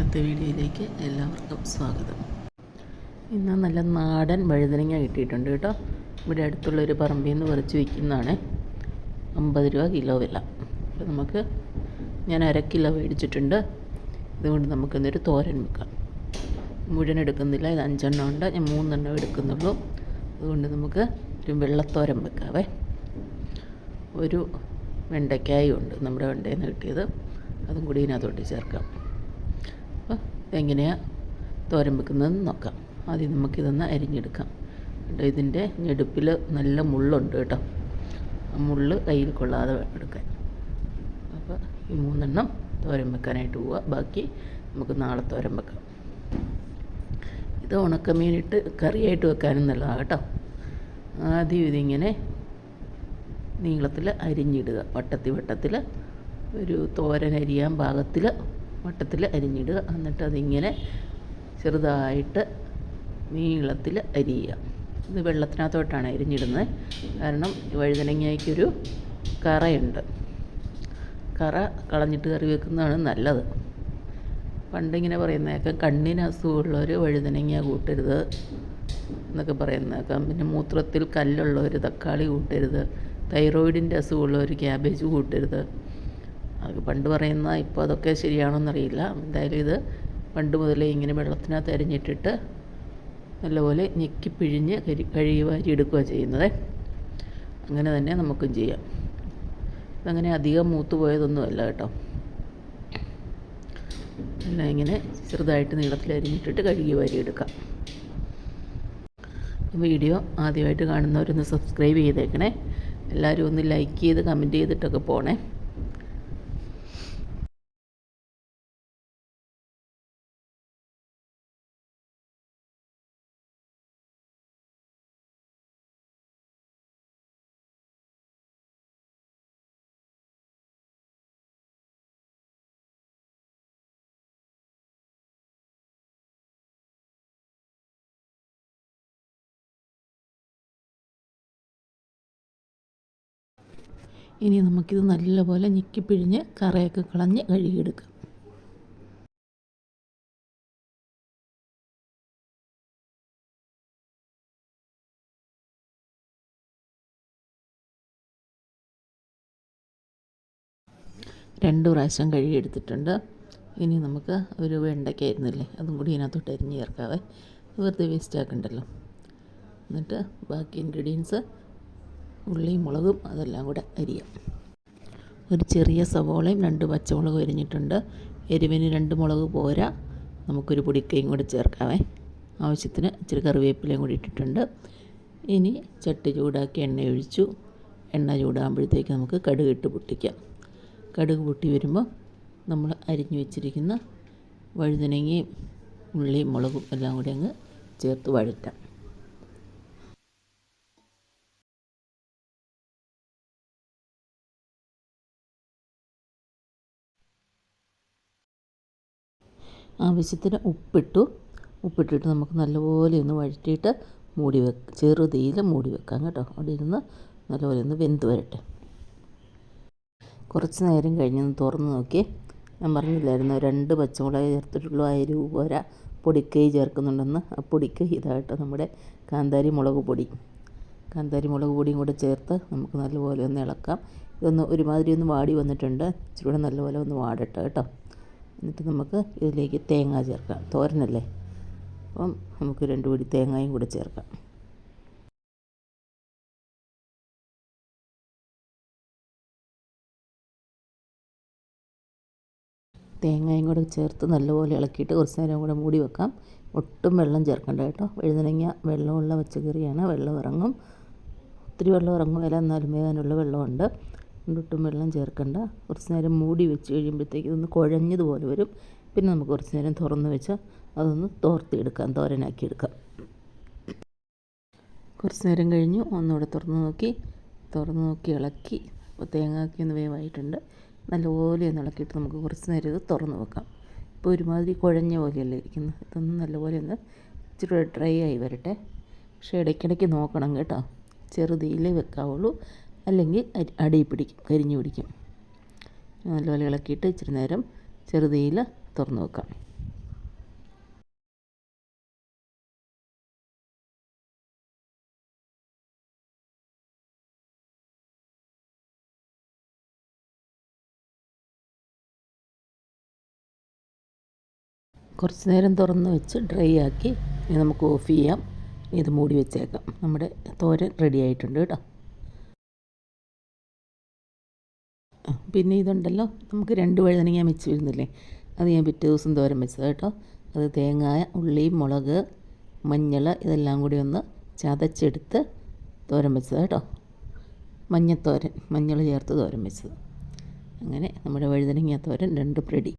ഇന്നത്തെ വീഡിയോയിലേക്ക് എല്ലാവർക്കും സ്വാഗതം. ഇന്ന് നല്ല നാടൻ വഴുതനങ്ങ കിട്ടിയിട്ടുണ്ട് കേട്ടോ. ഇവിടെ അടുത്തുള്ള ഒരു പറമ്പിൽ നിന്ന് പറിച്ച് വയ്ക്കുന്നതാണ് അമ്പത് രൂപ കിലോ വില. അപ്പോൾ നമുക്ക് ഞാൻ അര കിലോ മേടിച്ചിട്ടുണ്ട്. ഇതുകൊണ്ട് നമുക്കിന്നൊരു തോരൻ വെക്കാം. മുഴുവൻ എടുക്കുന്നില്ല. ഇത് അഞ്ചെണ്ണം ഉണ്ട്. ഞാൻ മൂന്നെണ്ണം എടുക്കുന്നുള്ളൂ. അതുകൊണ്ട് നമുക്ക് ഒരു വെള്ളത്തോരൻ വെക്കാവേ. ഒരു വെണ്ടയ്ക്കായും ഉണ്ട് നമ്മുടെ വെണ്ടയിൽ നിന്ന് കിട്ടിയത്. അതും കൂടി ഇതിനകത്തോട്ട് ചേർക്കാം. എങ്ങനെയാണ് തോരൻ വെക്കുന്നതെന്ന് നോക്കാം. ആദ്യം നമുക്കിതൊന്ന് അരിഞ്ഞെടുക്കാം. കേട്ടോ ഇതിന്റെ ഞെടുപ്പിൽ നല്ല മുള്ളുണ്ട് കേട്ടോ. ആ മുള്ള് കയ്യിൽ കൊള്ളാതെ എടുക്കാൻ. അപ്പോൾ ഈ മൂന്നെണ്ണം തോരൻ വെക്കാനായിട്ട് പോവുക. ബാക്കി നമുക്ക് നാളെ തോരൻ വെക്കാം. ഇത് ഉണക്കമീനിട്ട് കറിയായിട്ട് വെക്കാനും നല്ലതാണ് കേട്ടോ. ആദ്യം ഇതിങ്ങനെ നീളത്തിൽ അരിഞ്ഞിടുക. വട്ടത്തി വട്ടത്തിൽ ഒരു തോരൻ അരിയാൻ പാകത്തിൽ വട്ടത്തിൽ അരിഞ്ഞിടുക. എന്നിട്ട് അതിങ്ങനെ ചെറുതായിട്ട് നീളത്തിൽ അരിയുക. ഇത് വെള്ളത്തിനകത്തോട്ടാണ് അരിഞ്ഞിടുന്നത്. കാരണം വഴുതനങ്ങയ്ക്കൊരു കറയുണ്ട്. കറ കളഞ്ഞിട്ട് കറി വെക്കുന്നതാണ് നല്ലത്. പണ്ടിങ്ങനെ പറയുന്നതൊക്കെ കണ്ണിന് അസുഖമുള്ളവർ വഴുതനങ്ങ കൂട്ടരുത് എന്നൊക്കെ പറയുന്നേക്കാം പിന്നെ മൂത്രത്തിൽ കല്ലുള്ളവർ തക്കാളി കൂട്ടരുത്. തൈറോയിഡിന്റെ അസുഖമുള്ളവർ ക്യാബേജ് കൂട്ടരുത്. അത് പണ്ട് പറയുന്ന ഇപ്പോൾ അതൊക്കെ ശരിയാണോന്നറിയില്ല. എന്തായാലും ഇത് പണ്ട് മുതലേ ഇങ്ങനെ വെള്ളത്തിനകത്ത് അരിഞ്ഞിട്ടിട്ട് നല്ലപോലെ ഞെക്കി പിഴിഞ്ഞ് കരി കഴുകി വാരി എടുക്കുക ചെയ്യുന്നത്. അങ്ങനെ തന്നെ നമുക്കും ചെയ്യാം. ഇതങ്ങനെ അധികം മൂത്ത് പോയതൊന്നുമല്ല കേട്ടോ. എല്ലാം ഇങ്ങനെ ചെറുതായിട്ട് നീളത്തിൽ അരിഞ്ഞിട്ടിട്ട് കഴുകി വാരി എടുക്കാം. വീഡിയോ ആദ്യമായിട്ട് കാണുന്നവരൊന്ന് സബ്സ്ക്രൈബ് ചെയ്തേക്കണേ. എല്ലാവരും ഒന്ന് ലൈക്ക് ചെയ്ത് കമന്റ് ചെയ്തിട്ടൊക്കെ പോണേ. ഇനി നമുക്കിത് നല്ലപോലെ ഞെക്കി പിഴിഞ്ഞ് കറയൊക്കെ കളഞ്ഞ് കഴുകിയെടുക്കാം. രണ്ട് പ്രാവശ്യം കഴുകിയെടുത്തിട്ടുണ്ട്. ഇനി നമുക്ക് ഒരു വെണ്ടയ്ക്ക ആയിരുന്നില്ലേ അതും കൂടി ഇതിനകത്തോട്ട് അരിഞ്ഞ് ചേർക്കാവേ. വെറുതെ വേസ്റ്റ് ആക്കണ്ടല്ലോ. എന്നിട്ട് ബാക്കി ഇൻഗ്രീഡിയൻസ് ഉള്ളിയും മുളകും അതെല്ലാം കൂടെ അരിയാം. ഒരു ചെറിയ സവോളയും രണ്ട് പച്ചമുളകും അരിഞ്ഞിട്ടുണ്ട്. എരിവിന് രണ്ട് മുളക് പോരാ. നമുക്കൊരു പൊടിക്കയും കൂടി ചേർക്കാവേ. ആവശ്യത്തിന് ഇച്ചിരി കറിവേപ്പിലയും കൂടി ഇട്ടിട്ടുണ്ട്. ഇനി ചട്ടി ചൂടാക്കി എണ്ണ ഒഴിച്ചു. എണ്ണ ചൂടാകുമ്പോഴത്തേക്ക് നമുക്ക് കടുക് ഇട്ട് പൊട്ടിക്കാം. കടുക് പൊട്ടി വരുമ്പോൾ നമ്മൾ അരിഞ്ഞു വെച്ചിരിക്കുന്ന വഴുതനങ്ങയും ഉള്ളിയും മുളകും എല്ലാം കൂടി അങ്ങ് ചേർത്ത് വഴറ്റാം. ആവശ്യത്തിന് ഉപ്പിട്ടു. ഉപ്പിട്ടിട്ട് നമുക്ക് നല്ലപോലെ ഒന്ന് വഴറ്റിയിട്ട് മൂടി വെക്ക ചെറുതീയിൽ മൂടി വെക്കാം കേട്ടോ. അവിടെ ഇരുന്ന് നല്ലപോലെ ഒന്ന് വെന്ത് വരട്ടെ. കുറച്ച് നേരം കഴിഞ്ഞൊന്ന് തുറന്ന് നോക്കി. ഞാൻ പറഞ്ഞില്ലായിരുന്നു രണ്ട് പച്ചമുളക് ചേർത്തിട്ടുള്ളൂ അരി പോരാ പൊടിക്കൈ ചേർക്കുന്നുണ്ടെന്ന്. ആ പൊടിക്ക് ഇതായിട്ട് നമ്മുടെ കാന്താരി മുളക് പൊടി. കാന്താരി മുളക് പൊടിയും കൂടെ ചേർത്ത് നമുക്ക് നല്ലപോലെ ഒന്ന് ഇളക്കാം. ഇതൊന്ന് ഒരുമാതിരി ഒന്ന് വാടി വന്നിട്ടുണ്ട്. ഇച്ചിരി കൂടെ നല്ലപോലെ ഒന്ന് വാടട്ടെ കേട്ടോ. എന്നിട്ട് നമുക്ക് ഇതിലേക്ക് തേങ്ങ ചേർക്കാം. തോരനല്ലേ? അപ്പം നമുക്ക് രണ്ട് പിടി തേങ്ങയും കൂടെ ചേർക്കാം. തേങ്ങയും കൂടെ ചേർത്ത് നല്ലപോലെ ഇളക്കിയിട്ട് കുറച്ച് നേരം കൂടെ മൂടി വെക്കാം. ഒട്ടും വെള്ളം ചേർക്കണ്ട കേട്ടോ. വഴുതനങ്ങ വെള്ളമുള്ള പച്ചക്കറിയാണ്. വെള്ളം ഇറങ്ങും. ഒത്തിരി വെള്ളം ഇറങ്ങും. വില എന്നാലും വേകാനുള്ള വെള്ളമുണ്ട്. ഒട്ടും വെള്ളം ചേർക്കണ്ട. കുറച്ച് നേരം മൂടി വെച്ച് കഴിയുമ്പോഴത്തേക്ക് ഇതൊന്ന് കുഴഞ്ഞതുപോലെ വരും. പിന്നെ നമുക്ക് കുറച്ച് നേരം തുറന്ന് വെച്ചാൽ അതൊന്ന് തോർത്തിയെടുക്കാം തോരനാക്കി എടുക്കാം. കുറച്ച് നേരം കഴിഞ്ഞു. ഒന്നുകൂടെ തുറന്ന് നോക്കി. തുറന്ന് നോക്കി ഇളക്കി. തേങ്ങാക്കി ഒന്ന് വേവായിട്ടുണ്ട്. നല്ലപോലെ ഒന്ന് ഇളക്കിയിട്ട് നമുക്ക് കുറച്ച് നേരം ഇത് തുറന്ന് വെക്കാം. ഇപ്പോൾ ഒരുമാതിരി കുഴഞ്ഞ പോലെയല്ലേ ഇരിക്കുന്നത്. ഇതൊന്ന് നല്ലപോലെ ഒന്ന് ഇച്ചിരി ഡ്രൈ ആയി വരട്ടെ. പക്ഷേ ഇടയ്ക്കിടയ്ക്ക് നോക്കണം കേട്ടോ. ചെറുതീയിലേ വെക്കാവുള്ളൂ. അല്ലെങ്കിൽ അടിയിൽ പിടിക്കും കരിഞ്ഞു പിടിക്കും. നല്ലപോലെ ഇളക്കിയിട്ട് ഇച്ചിരി നേരം ചെറുതീയിൽ തുറന്നു വെക്കാം. കുറച്ച് നേരം തുറന്ന് വെച്ച് ഡ്രൈ ആക്കി നമുക്ക് ഓഫ് ചെയ്യാം. ഇത് മൂടി വെച്ചേക്കാം. നമ്മുടെ തോരൻ റെഡി ആയിട്ടുണ്ട് കേട്ടോ. പിന്നെ ഇതുണ്ടല്ലോ നമുക്ക് രണ്ട് വഴുതനങ്ങ വെച്ച് വരുന്നില്ലേ? അത് ഞാൻ പിറ്റേ ദിവസം തോരൻ വെച്ചത് കേട്ടോ. അത് തേങ്ങായ ഉള്ളി മുളക് മഞ്ഞൾ ഇതെല്ലാം കൂടി ഒന്ന് ചതച്ചെടുത്ത് തോരൻ വെച്ചത് കേട്ടോ. മഞ്ഞത്തോരൻ മഞ്ഞൾ ചേർത്ത് തോരൻ വെച്ചത്. അങ്ങനെ നമ്മുടെ വഴുതനങ്ങ തോരൻ രണ്ട് റെഡി